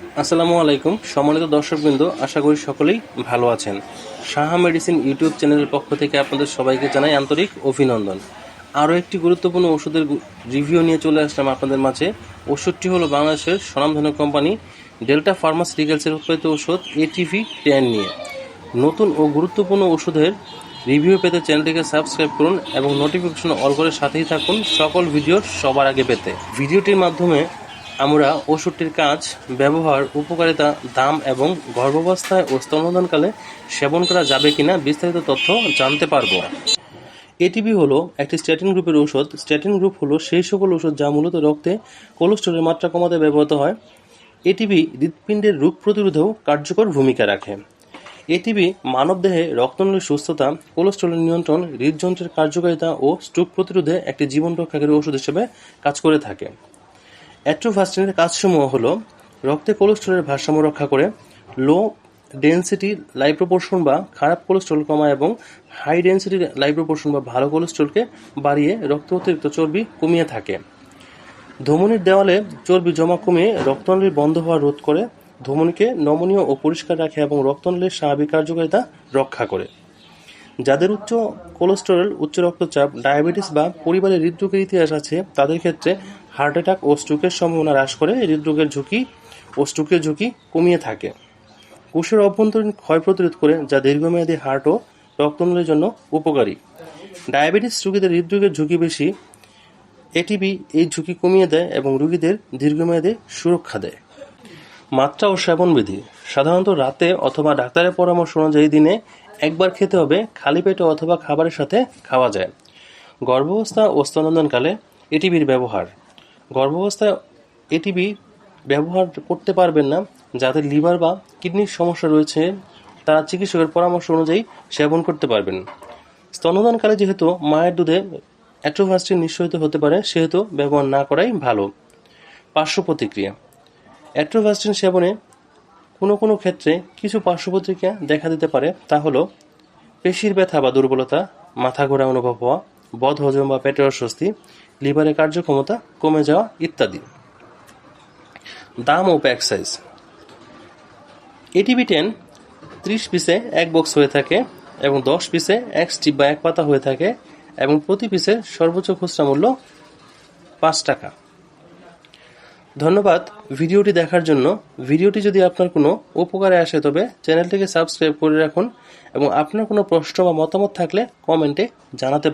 আসসালামু আলাইকুম। সম্মানিত দর্শকবৃন্দ, আশা করি সকলেই ভালো আছেন। সাহা মেডিসিন ইউটিউব চ্যানেলের পক্ষ থেকে আপনাদের সবাইকে জানাই আন্তরিক অভিনন্দন। আরও একটি গুরুত্বপূর্ণ ওষুধের রিভিউ নিয়ে চলে আসলাম আপনাদের মাঝে। ওষুধটি হলো বাংলাদেশের স্বনামধন্য কোম্পানি ডেল্টা ফার্মাসিউটিক্যালসের উৎপাদিত ওষুধ এটিভি টেন নিয়ে। নতুন ও গুরুত্বপূর্ণ ওষুধের রিভিউ পেতে চ্যানেলটিকে সাবস্ক্রাইব করুন এবং নোটিফিকেশন অল করে সাথেই থাকুন। সকল ভিডিও সবার আগে পেতে। ভিডিওটির মাধ্যমে আমরা ওষুধটির কাজ, ব্যবহার, উপকারিতা, দাম এবং গর্ভাবস্থায় ও স্তন্যদানকালে সেবন করা যাবে কিনা বিস্তারিত তথ্য জানতে পারব। এটিবি হলো একটি স্ট্যাটিন গ্রুপের ঔষধ। স্ট্যাটিন গ্রুপ হলো সেই সকল ওষুধ যা মূলত রক্তে কোলেস্টেরলের মাত্রা কমাতে ব্যবহৃত হয়। এটিবি হৃৎপিণ্ডের রোগ প্রতিরোধেও কার্যকর ভূমিকা রাখে। এটিবি মানবদেহে রক্তনলীর সুস্থতা কোলেস্টেরল নিয়ন্ত্রণ, হৃদযন্ত্রের কার্যকারিতা ও স্ট্রোক প্রতিরোধে একটি জীবন রক্ষাকারী ওষুধ হিসেবে কাজ করে থাকে। অ্যাট্রোভাস্টিনের কাজসমূহ হল রক্তে কোলেস্টেরলের ভারসাম্য রক্ষা করে লো ডেন্সিটি লাইপ্রোপোর্শন বা খারাপ কোলেস্ট্রল কমায় এবং হাই ডেন্সিটি লাইপ্রোপোর্শন বা ভালো কোলেস্ট্রলকে বাড়িয়ে রক্ত অতিরিক্ত চর্বি কমিয়ে থাকে। ধমনির দেওয়ালে চর্বি জমা কমিয়ে রক্তনালী বন্ধ হওয়া রোধ করে ধমনীকে নমনীয় ও পরিষ্কার রাখে এবং রক্তনালীর স্বাভাবিক কার্যকারিতা রক্ষা করে। যাদের উচ্চ কোলেস্টেরল, উচ্চ রক্তচাপ, ডায়াবেটিস বা পরিবারে হৃদরোগের ইতিহাস আছে, তাদের ক্ষেত্রে হার্ট অ্যাটাক ও স্ট্রোকের সম্ভাবনা হ্রাস করে হৃদরোগের ঝুঁকি ও স্ট্রোকের ঝুঁকি কমিয়ে থাকে। কোষের অভ্যন্তরীণ ক্ষয় প্রতিরোধ করে যা দীর্ঘমেয়াদী হার্ট ও রক্তনলীর জন্য উপকারী। ডায়াবেটিস রোগীদের হৃদরোগের ঝুঁকি বেশি এটিবি এই ঝুঁকি কমিয়ে দেয় এবং রোগীদের দীর্ঘমেয়াদী সুরক্ষা দেয়। মাত্রা ও সেবন বিধি সাধারণত রাতে অথবা ডাক্তারের পরামর্শ অনুযায়ী দিনে একবার খেতে হবে, খালি পেটে অথবা খাবারের সাথে খাওয়া যায়। গর্ভাবস্থা ও স্তনদানকালে এটিবির ব্যবহার। গর্ভাবস্থায় এটিবি ব্যবহার করতে পারবেন না যাদের লিভার বা কিডনির সমস্যা রয়েছে তারা চিকিৎসকের পরামর্শ অনুযায়ী সেবন করতে পারবেন। স্তনদানকালে যেহেতু মায়ের দুধে অ্যাট্রোভাস্টিন নিঃসরিত হতে পারে, সেহেতু ব্যবহার না করাই ভালো। পার্শ্ব প্রতিক্রিয়া। অ্যাট্রোভাস্টিন সেবনে কোনো কোনো ক্ষেত্রে কিছু পার্শ্ব প্রতিক্রিয়া দেখা দিতে পারে, তা হলো পেশির ব্যথা বা দুর্বলতা, মাথা ঘোরা অনুভব হওয়া, বদ হজম বা পেটের অস্বস্তি, লিভারের কার্যক্ষমতা কমে যাওয়া ইত্যাদি। দাম ও প্যাক সাইজ এটিভি টেন ত্রিশ পিসে এক বক্স হয়ে থাকে এবং দশ পিসে এক স্টিপ বা এক পাতা হয়ে থাকে এবং প্রতি পিসের সর্বোচ্চ খুচরা মূল্য পাঁচ টাকা। ধন্যবাদ ভিডিওটি দেখার জন্য। ভিডিওটি যদি আপনার কোনো উপকারে আসে, তবে চ্যানেলটিকে সাবস্ক্রাইব করে রাখুন এবং আপনার কোনো প্রশ্ন বা মতামত থাকলে কমেন্টে জানাতে